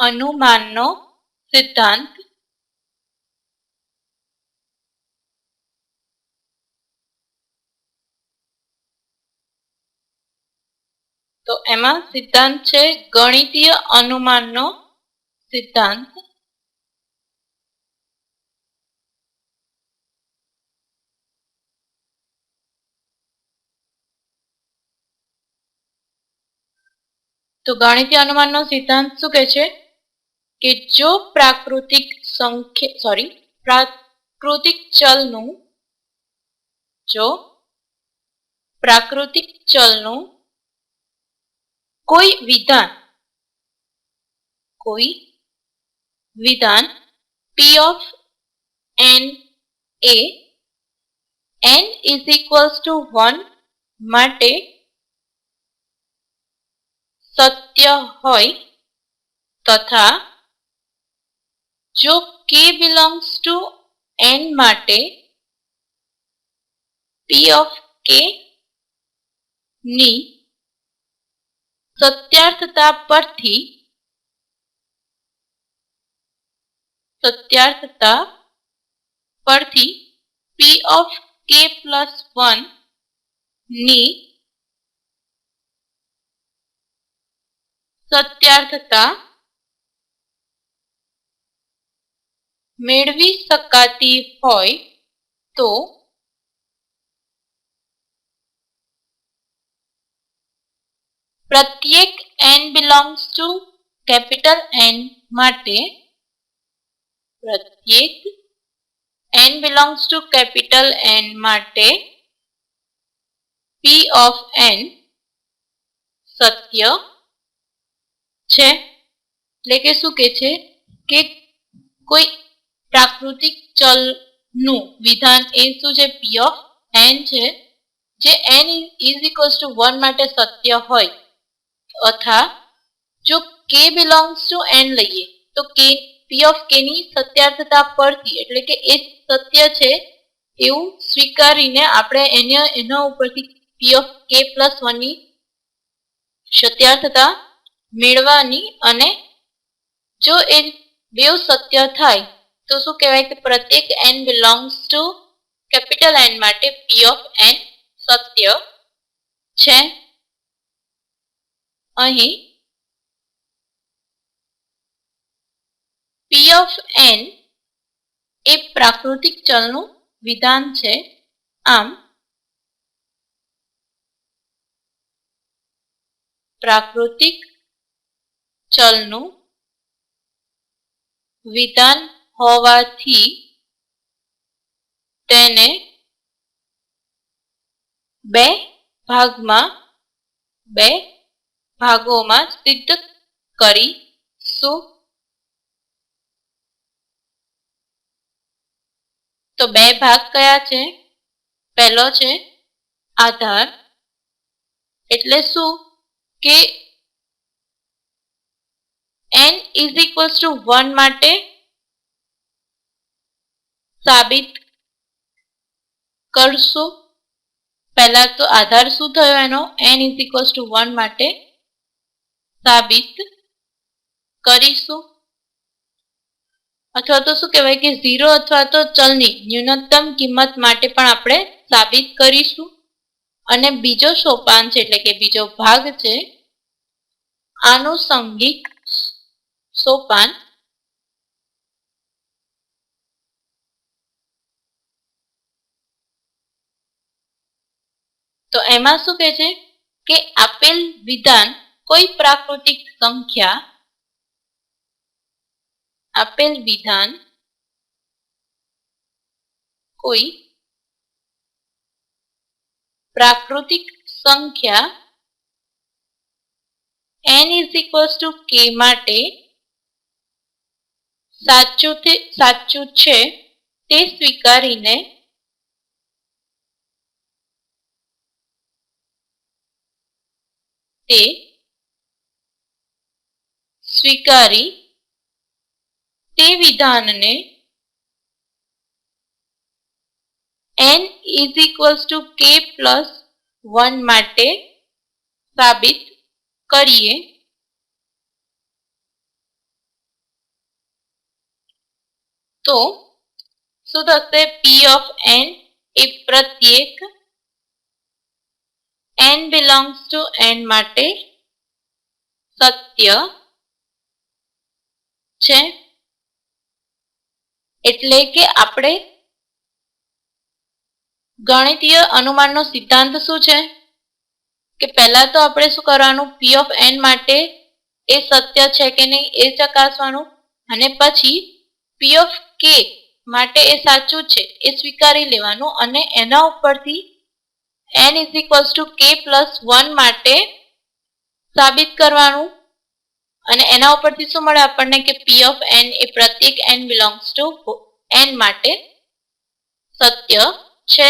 અનુમાનનો સિદ્ધાંત. તો એમાં સિદ્ધાંત છે ગણિતીય અનુમાનનો સિદ્ધાંત. તો ગણિતીય અનુમાનનો સિદ્ધાંત શું કહે છે? કે જો પ્રાકૃતિક સંખ્યા સોરી પ્રાકૃતિક ચલનું, જો પ્રાકૃતિક ચલનું કોઈ વિધાન કોઈ વિધાન P of N A N is equals to one માટે સત્ય હોય તથા જો કે બિલોંગ્સ ટુ એન માટે પી ઓફ કે ની સત્યાર્થતા પરથી સત્યાર્થતા પરથી પી ઓફ કે પ્લસ વનની સત્યાર્થતા મેળવી શકાતી હોય તો પ્રત્યેક n belongs to capital N માટે પ્રત્યેક n belongs to capital N માટે p ઓફ n સત્ય છે. એટલે કે શું કે છે? કે કોઈ પ્રાકૃતિક ચલનું વિધાન એ શું છે? પી ઓફ એન છે, જે N is equals to one માટે સત્ય હોય. અથવા જો કે બિલોંગ્સ ટુ એન લઈએ, તો કે પી ઓફ કે ની સત્યાર્થતા પરથી, એટલે કે એ સત્ય છે, એવું સ્વીકારીને આપણે એને, એના ઉપરથી પી ઓફ કે પ્લસ વનની સત્યાર્થતા મેળવાની અને જો એ બે સત્ય થાય તો શું કહેવાય કે પ્રત્યેક N belongs to capital N માટે પી ઓફ એન સત્ય છે? અહીં પી ઓફ એન એ પ્રાકૃતિક ચલનું વિધાન છે. આમ, પ્રાકૃતિક ચલનું વિધાન હોવાથી તેને બે ભાગમાં, બે ભાગોમાં સિદ્ધ કરીશું. તો બે ભાગ કયા છે? પહેલો છે આધાર. એટલે શું? કે n is equals to one માટે સાબિત કરશું. પહેલા તો આધાર શું થયો એનો? N is equals to one માટે સાબિત કરીશું. અથવા તો શું કહેવાય કે ઝીરો અથવા તો ચલની ન્યૂનતમ કિંમત માટે પણ આપણે સાબિત કરીશું. અને બીજો સોપાન છે એટલે કે બીજો ભાગ છે આનુષંગિક સોપાન તો એમાં શું કહે છે કે આપેલ વિધાન કોઈ પ્રાકૃતિક સંખ્યા આપેલ વિધાન કોઈ પ્રાકૃતિક સંખ્યા n ઇઝ ઇક્વલ્સ ટુ કે માટે સાચું સાચું છે તે સ્વીકારીને ते स्वीकारी, ते विधान ने N is equals to K plus one माटे साबित करिए तो शुद्ध पी ऑफ़ एन ए प्रत्येक એન બિલોંગ્સ ટુ એન માટે સત્ય છે. એટલે કે આપણે ગણિતીય અનુમાનનો સિદ્ધાંત શું છે? કે પહેલા તો આપણે શું કરવાનું? પી ઓફ એન માટે એ સત્ય છે કે નહીં એ ચકાસવાનું. અને પછી પી ઓફ કે માટે એ સાચું છે એ સ્વીકારી લેવાનું અને એના ઉપરથી N is equals to K plus one માટે સાબિત કરવાનું. અને એના ઉપરથી શું મળે આપણને કે પી ઓફ એન એ પ્રત્યેક એન બિલોંગ્સ ટુ એન માટે સત્ય છે.